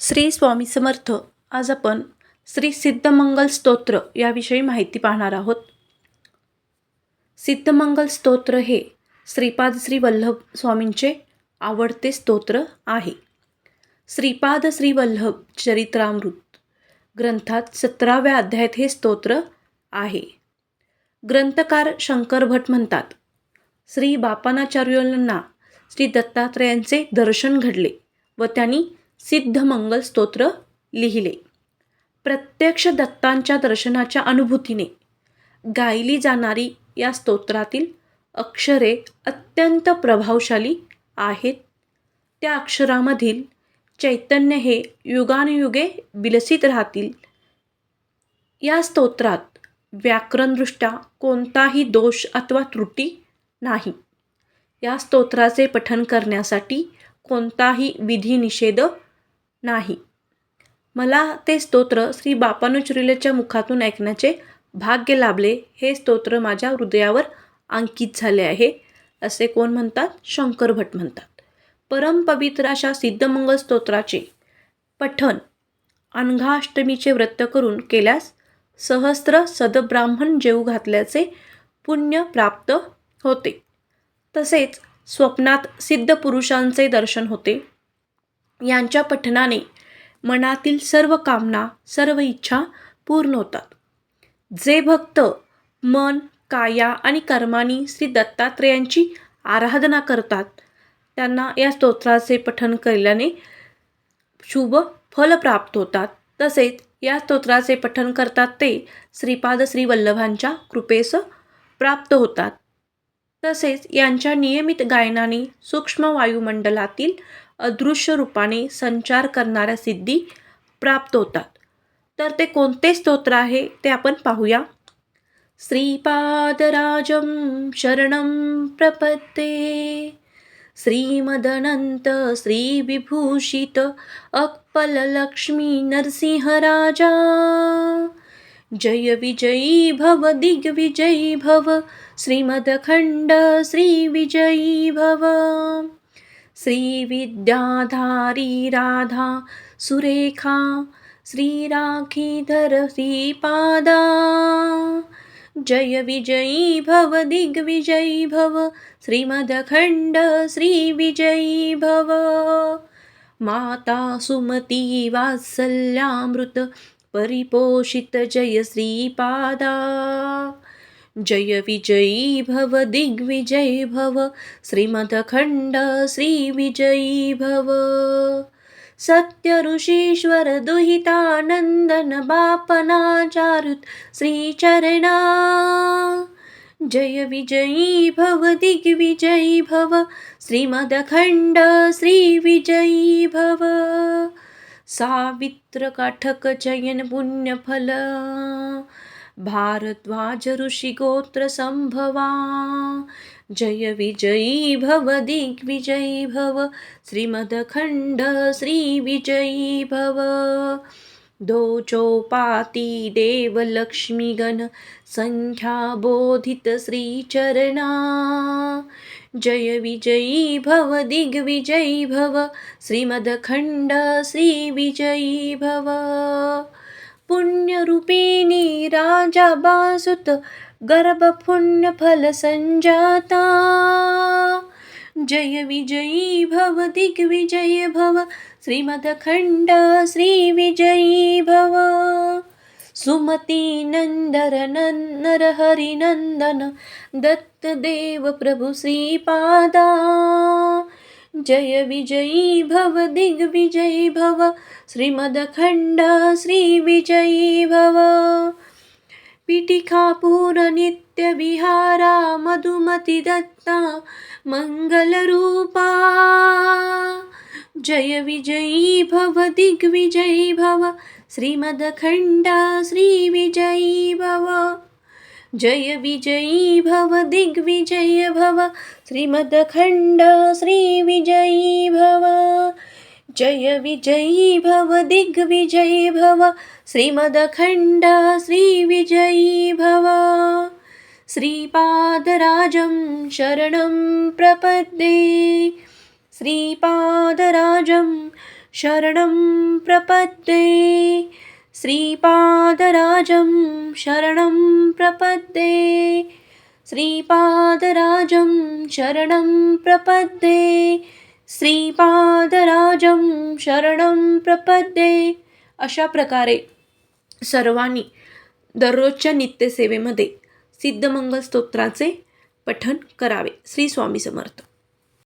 श्री स्वामी समर्थ. आज आपण श्री सिद्धमंगल स्तोत्र याविषयी माहिती पाहणार आहोत. सिद्धमंगल स्तोत्र हे श्रीपाद श्री वल्लभ स्वामींचे आवडते स्तोत्र आहे. श्रीपाद श्री वल्लभ चरित्रामृत ग्रंथात सतराव्या अध्यायात हे स्तोत्र आहे. ग्रंथकार शंकर भट म्हणतात श्री बापानाचार्यांना श्री दत्तात्रयांचे दर्शन घडले व त्यांनी सिद्धमंगल स्तोत्र लिहिले. प्रत्यक्ष दत्तांच्या दर्शनाच्या अनुभूतीने गायली जाणारी या स्तोत्रातील अक्षरे अत्यंत प्रभावशाली आहेत. त्या अक्षरामधील चैतन्य हे युगानुयुगे विलसित राहतील. या स्तोत्रात व्याकरणदृष्ट्या कोणताही दोष अथवा त्रुटी नाही. या स्तोत्राचे पठन करण्यासाठी कोणताही विधी निषेध नाही. मला ते स्तोत्र श्री बापानुचरिलेच्या मुखातून ऐकण्याचे भाग्य लाभले हे स्तोत्र माझ्या हृदयावर अंकित झाले आहे असे कोण म्हणतात? शंकर भट म्हणतात. परमपवित्र अशा सिद्धमंगल स्तोत्राचे पठण अनघाष्टमीचे व्रत करून केल्यास सहस्त्र सदब्राह्मण जेऊ घातल्याचे पुण्य प्राप्त होते. तसेच स्वप्नात सिद्ध पुरुषांचे दर्शन होते. यांच्या पठनाने मनातील सर्व कामना सर्व इच्छा पूर्ण होतात. जे भक्त मन काया आणि कर्मानी श्री दत्तात्रेयांची आराधना करतात त्यांना या स्तोत्राचे पठन केल्याने शुभ फल प्राप्त होतात. तसेच या स्तोत्राचे पठन करतात ते श्रीपाद श्री वल्लभांच्या कृपेस प्राप्त होतात. तसेच यांच्या नियमित गायनाने सूक्ष्म वायुमंडलातील अदृश्य रूपाने संचार करणाऱ्या सिद्धी प्राप्त होतात. तर ते कोणते स्तोत्र आहे ते आपण पाहूया. श्रीपादराजं शरणं प्रपत्ते. श्रीमदनंत श्रीविभूषित अक्पललक्ष्मी नरसिंहराजा. जय विजयी भव दिग्विजयी भव. श्रीमदखंड श्रीविजयी भव. श्रीविद्याधारी राधा सुरेखा श्रीराखीधर श्रीपादा। जय विजयी भव दिग्विजयी भव श्रीमदखंड श्रीविजयी भव। माता सुमती वात्सल्यामृत परिपोषित जय श्रीपादा। जय विजयी भव दिग्विजयी भव श्रीमदखंड श्रीविजयी भव। सत्य ऋषीश्वर दुहितानंदन बापनाचारुत श्रीचरणा। जय विजयी भव दिग्विजयी भव श्रीमदखंड श्रीविजयी भव। सावित्र काठक चयन पुण्यफल। भारद्वाज ऋषिगोत्र संभवा जय विजयी भव दिग्विजयी भव। श्रीमदखंड श्रीविजयी भव। दो चौपाती देव लक्ष्मीगण संख्या बोधित श्रीचरणा। जय विजयी भव दिग्विजयी भव। श्रीमदखंड श्रीविजयी भव। पुण्यरूपिणी राजा बासुत गर्भपुण्यफल संजाता। जय विजयी भव दिग्विजय भव श्रीमदखंड श्रीविजयी भव। सुमती नंदर नर हरिनंदन दत्तदेव प्रभु श्रीपादा। जय विजयी भव दिग्विजयी भव श्रीमदखंड श्रीविजयी भव। पिटिकापूर नित्यविहारा मधुमती दत्ता मङ्गलरूपा जय विजयी भव दिग्विजयी भव श्रीमदखण्ड श्रीविजयी भव। जय विजयी भव दिग्विजय भव श्रीमदखण्ड श्रीविजयी भव। जय विजयी भव दिग्विजयी भव श्रीमदखण्ड श्रीविजयी भव। श्रीपादराजं शरणं प्रपद्ये। श्रीपादराजं शरणं प्रपद्ये। श्रीपादराजं शरणं प्रपद्ये। श्रीपादराजं शरणं प्रपद्ये। श्रीपादराजं शरणं प्रपद्ये। अशा प्रकारे सर्वांनी दररोजच्या नित्यसेवेमध्ये सिद्धमंगल स्तोत्राचे पठन करावे. श्री स्वामी समर्थ.